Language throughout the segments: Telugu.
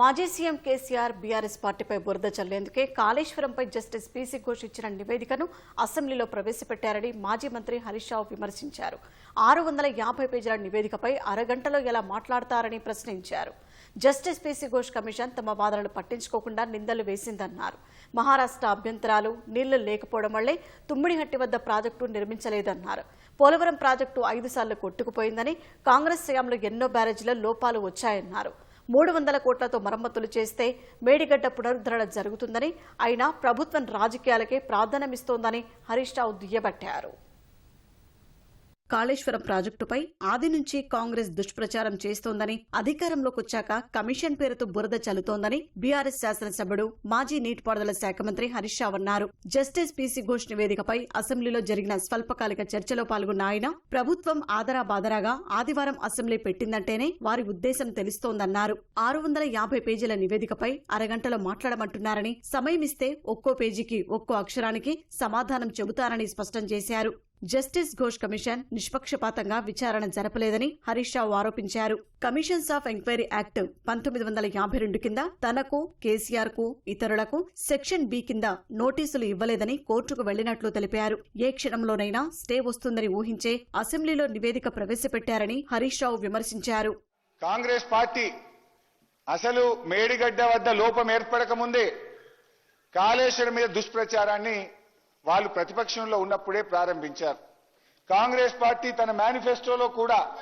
మాజీ సీఎం కేసీఆర్ బీఆర్ఎస్ పార్టీపై బురద చల్లేందుకే కాళేశ్వరంపై జస్టిస్ పీసీ ఘోష్ ఇచ్చిన నివేదికను అసెంబ్లీలో ప్రవేశపెట్టారని మాజీ మంత్రి హరీష్ రావు విమర్శించారు. ఆరు వందల యాభై పేజీల నివేదికపై అరగంటలో ఎలా మాట్లాడతారని ప్రశ్నించారు. జస్టిస్ పీసీ ఘోష్ కమిషన్ తమ వాదనలు పట్టించుకోకుండా నిందలు వేసిందన్నారు. మహారాష్ట్ర అభ్యంతరాలు నీళ్ళు లేకపోవడం వల్లే తుమ్మిడిహట్టి వద్ద ప్రాజెక్టు నిర్మించలేదన్నారు. పోలవరం ప్రాజెక్టు ఐదు సార్లు కొట్టుకుపోయిందని కాంగ్రెస్ హయాంలో ఎన్నో బ్యారేజీల లోపాలు వచ్చాయన్నారు. మూడు వందల కోట్లతో మరమ్మతులు చేస్తే మేడిగడ్డ పునరుద్ధరణ జరుగుతుందని అయినా ప్రభుత్వం రాజకీయాలకే ప్రాధాన్యమిస్తోందని హరీష్ రావు దుయ్యబట్టారు. కాళేశ్వరం ప్రాజెక్టుపై ఆది నుంచి కాంగ్రెస్ దుష్ప్రచారం చేస్తోందని అధికారంలోకి వచ్చాక కమిషన్ పేరుతో బురద చల్లుతోందని బీఆర్ఎస్ శాసనసభ్యుడు మాజీ నీటిపారుదల శాఖ మంత్రి హరీష్ రావు అన్నారు. జస్టిస్ పీసీ ఘోష్ నివేదికపై అసెంబ్లీలో జరిగిన స్వల్పకాలిక చర్చలో పాల్గొన్న ఆయన ప్రభుత్వం ఆదరా బాదరాగా ఆదివారం అసెంబ్లీ పెట్టిందంటేనే వారి ఉద్దేశం తెలుస్తోందన్నారు. ఆరు వందల యాభై పేజీల నివేదికపై అరగంటలో మాట్లాడమంటున్నారని సమయమిస్తే ఒక్కో పేజీకి ఒక్కో అక్షరానికి సమాధానం చెబుతారని స్పష్టం చేశారు. జస్టిస్ ఘోష్ కమిషన్ నిష్పక్షపాతంగా విచారణ జరపలేదని హరీష్ రావు ఆరోపించారు. కమిషన్స్ ఆఫ్ ఎంక్వైరీ యాక్ట్ పంతొమ్మిది వందల యాభై రెండు కింద తనకు కేసీఆర్కు ఇతరులకు సెక్షన్ బి కింద నోటీసులు ఇవ్వలేదని కోర్టుకు వెళ్ళినట్లు తెలిపారు. ఏ క్షణంలోనైనా స్టే వస్తుందని ఊహించే అసెంబ్లీలో నివేదిక ప్రవేశపెట్టారని హరీష్ రావు విమర్శించారు. కాంగ్రెస్ పార్టీ అసలు మేడిగడ్డ వద్ద లోపం ఏర్పడక ముందే కాళేశ్వరం మీద దుష్ప్రచారాన్ని వాళ్ళు ప్రతిపక్షంలో ఉన్నప్పుడే ప్రారంభించారు. కాంగ్రెస్ పార్టీ తన మేనిఫెస్టోలో కూడా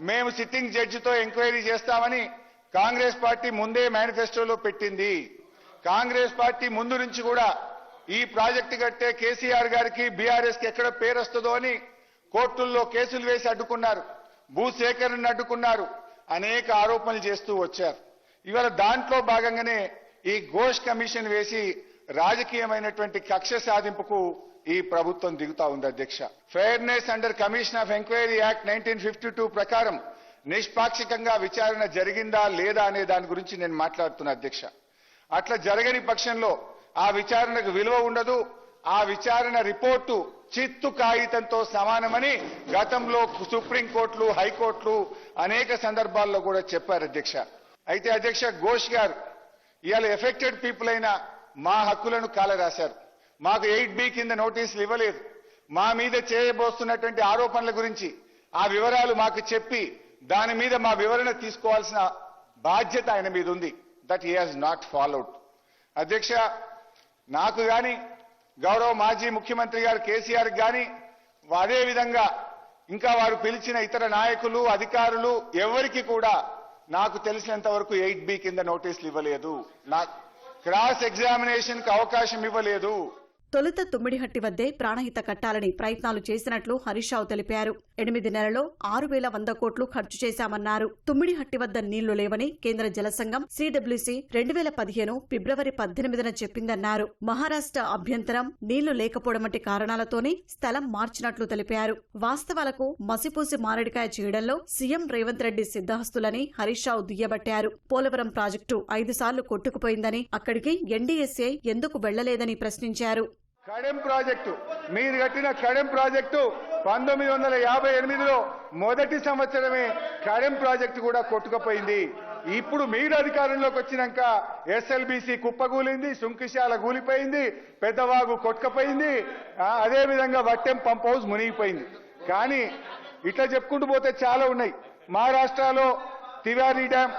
మేము సిట్టింగ్ జడ్జితో ఎంక్వైరీ చేస్తామని కాంగ్రెస్ పార్టీ ముందే మేనిఫెస్టోలో పెట్టింది. కాంగ్రెస్ పార్టీ ముందు నుంచి కూడా ఈ ప్రాజెక్టు కట్టే కేసీఆర్ గారికి బీఆర్ఎస్కి ఎక్కడ పేరు వస్తుందో అని కోర్టుల్లో కేసులు వేసి అడ్డుకున్నారు. భూసేకరణను అడ్డుకున్నారు. అనేక ఆరోపణలు చేస్తూ వచ్చారు. ఇవాళ దాంట్లో భాగంగానే ఈ ఘోష్ కమిషన్ వేసి రాజకీయమైనటువంటి కక్ష సాధింపుకు ఈ ప్రభుత్వం దిగుతా ఉంది అధ్యక్ష. Fairness under commission of enquiry act nineteen fifty two ప్రకారం నిష్పాక్షికంగా విచారణ జరిగిందా లేదా అనే దాని గురించి నేను మాట్లాడుతున్నా అధ్యక్ష. అట్లా జరగని పక్షంలో ఆ విచారణకు విలువ ఉండదు. ఆ విచారణ రిపోర్టు చిత్తు కాగితంతో సమానమని గతంలో సుప్రీంకోర్టులు హైకోర్టులు అనేక సందర్భాల్లో కూడా చెప్పారు అధ్యక్ష. అయితే అధ్యక్ష ఘోష్ గారు ఇవాళ ఎఫెక్టెడ్ పీపుల్ అయిన మా హక్కులను కాలరాశారు. మాకు ఎయిట్ బి కింద నోటీసులు ఇవ్వలేదు. మా మీద చేయబోస్తున్నటువంటి ఆరోపణల గురించి ఆ వివరాలు మాకు చెప్పి దాని మీద మా వివరణ తీసుకోవాల్సిన బాధ్యత ఆయన మీద ఉంది. That he has not followed అధ్యక్ష నాకు గాని గౌరవ మాజీ ముఖ్యమంత్రి గారు కేసీఆర్ గాని అదే విధంగా ఇంకా వారు పిలిచిన ఇతర నాయకులు అధికారులు ఎవరికి కూడా నాకు తెలిసినంత వరకు ఎయిట్ బి కింద నోటీసులు ఇవ్వలేదు. నాకు క్రాస్ ఎగ్జామినేషన్కి అవకాశం ఇవ్వలేదు. తొలుత తుమ్మిడిహట్టి వద్దే ప్రాణహిత కట్టాలని ప్రయత్నాలు చేసినట్లు హరీష్రావు తెలిపారు. ఎనిమిది నెలలో ఆరు వేల వంద కోట్లు ఖర్చు చేశామన్నారు. తుమ్మిడిహట్టి వద్ద నీళ్ళు లేవని కేంద్ర జలసంఘం సిడబ్ల్యూసీ రెండు వేల పదిహేను ఫిబ్రవరి పద్దెనిమిదిన చెప్పిందన్నారు. మహారాష్ట్ర అభ్యంతరం నీళ్ళు లేకపోవడం వంటి కారణాలతోనే స్థలం మార్చినట్లు తెలిపారు. వాస్తవాలకు మసిపూసి మారడికాయ చేయడంలో సీఎం రేవంత్ రెడ్డి సిద్ధహస్తులని హరీష్రావు దుయ్యబట్టారు. పోలవరం ప్రాజెక్టు ఐదు సార్లు కొట్టుకుపోయిందని అక్కడికి ఎన్డీఎస్ఏ ఎందుకు వెళ్ళలేదని ప్రశ్నించారు. కడెం ప్రాజెక్టు. మీరు కట్టిన కడెం ప్రాజెక్టు పంతొమ్మిది వందల యాభై ఎనిమిదిలో మొదటి సంవత్సరమే కడెం ప్రాజెక్టు కూడా కొట్టుకుపోయింది. ఇప్పుడు మీరు అధికారంలోకి వచ్చినాక ఎస్ఎల్బిసి కుప్పగూలింది సుంకిశాల కూలిపోయింది పెద్దవాగు కొట్టుకపోయింది అదేవిధంగా అదే విధంగా వట్టెం పంప్ హౌస్ మునిగిపోయింది. కానీ ఇట్లా చెప్పుకుంటూ పోతే చాలా ఉన్నాయి. మహారాష్ట్రలో తివారీ డ్యామ్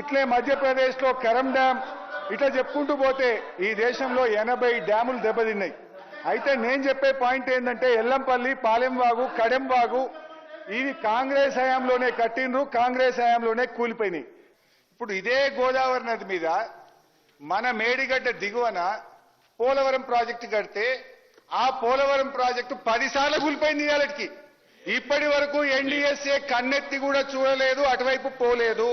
ఇట్లే మధ్యప్రదేశ్లో కరం డ్యామ్ ఇట్లా చెప్పుకుంటూ పోతే ఈ దేశంలో ఎనభై డ్యాములు దెబ్బతిన్నాయి. అయితే నేను చెప్పే పాయింట్ ఏంటంటే ఎల్లంపల్లి పాలెంవాగు కడెంవాగు ఇవి కాంగ్రెస్ హయాంలోనే కట్టిండ్రు కాంగ్రెస్ హయాంలోనే కూలిపోయినాయి. ఇప్పుడు ఇదే గోదావరి నది మీద మన మేడిగడ్డ దిగువన పోలవరం ప్రాజెక్టు కడితే ఆ పోలవరం ప్రాజెక్టు పదిసార్లు కూలిపోయింది ఇవాళకి ఇప్పటి వరకు ఎన్డీఎస్ఏ కన్నెత్తి కూడా చూడలేదు అటువైపు పోలేదు.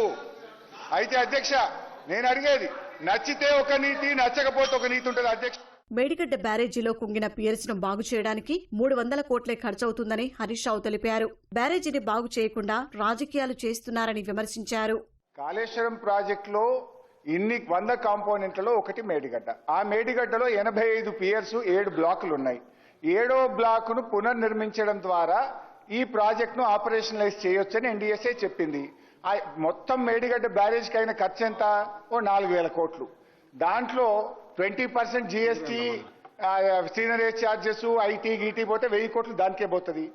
అయితే అధ్యక్ష నేను అడిగేది నచ్చితే ఒక నీతి నచ్చకపోతే ఒక నీతి ఉంటుంది అధ్యక్ష. మేడిగడ్డ బ్యారేజీలో కుంగిన పియర్స్ను బాగు చేయడానికి మూడు వందల కోట్లే ఖర్చవుతుందని హరీష్ రావు తెలిపారు. బ్యారేజీని బాగు చేయకుండా రాజకీయాలు చేస్తున్నారని విమర్శించారు. కాళేశ్వరం ప్రాజెక్టులో ఇన్ని వంద కాంపోనెంట్లలో ఒకటి మేడిగడ్డ. ఆ మేడిగడ్డలో ఎనభై ఐదు పియర్స్ ఏడు బ్లాకులు ఉన్నాయి. ఏడో బ్లాకును పునర్నిర్మించడం ద్వారా ఈ ప్రాజెక్టును ఆపరేషనలైజ్ చేయొచ్చని ఎన్డీఎస్ఏ చెప్పింది. మొత్తం మేడిగడ్డ బ్యారేజ్కి అయిన ఖర్చు ఎంత ఓ నాలుగు వేల కోట్లు. దాంట్లో twenty percent GST seigniorage charges IT గీటీ పోతే వెయ్యి కోట్లు దానికే పోతుంది.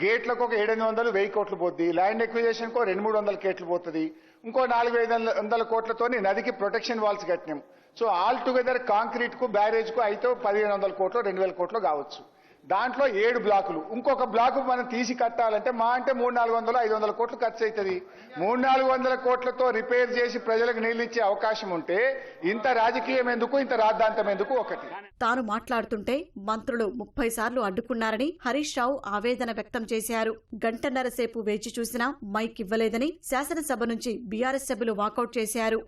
గేట్లకు ఒక ఏడెనిమిది వందలు వెయ్యి కోట్లు పోతుంది ల్యాండ్ ఎక్విజేషన్ కో రెండు మూడు వందల కోట్లు పోతుంది. ఇంకో నాలుగు ఐదు వందల కోట్లతోని నదికి ప్రొటెక్షన్ వాల్స్ కట్టినాం. సో ఆల్ టుగెదర్ కాంక్రీట్కు బ్యారేజ్కు అయితే పదిహేను వందల కోట్లు రెండు వేల కోట్లు కావచ్చు. దాంట్లో ఏడు బ్లాకులు. ఇంకొక బ్లాకు మనం తీసి కట్టాలంటే మా అంటే మూడు నాలుగు వందలు ఐదు వందల కోట్లు ఖర్చు అవుతుంది మూడు నాలుగు వందల కోట్లతో రిపేర్ చేసి ప్రజలకు నీళ్ళు ఇచ్చే అవకాశం ఉంటే ఇంత రాజకీయం ఎందుకు ఇంత రాద్ధాంతం ఎందుకు ఒకటి. తాను మాట్లాడుతుంటే మంత్రులు ముప్పై సార్లు అడ్డుకున్నారని హరీష్ రావు ఆవేదన వ్యక్తం చేశారు. గంటన్నర సేపు వేచి చూసినా మైక్ ఇవ్వలేదని శాసనసభ నుంచి బీఆర్ఎస్ సభ్యులు వాకౌట్ చేశారు.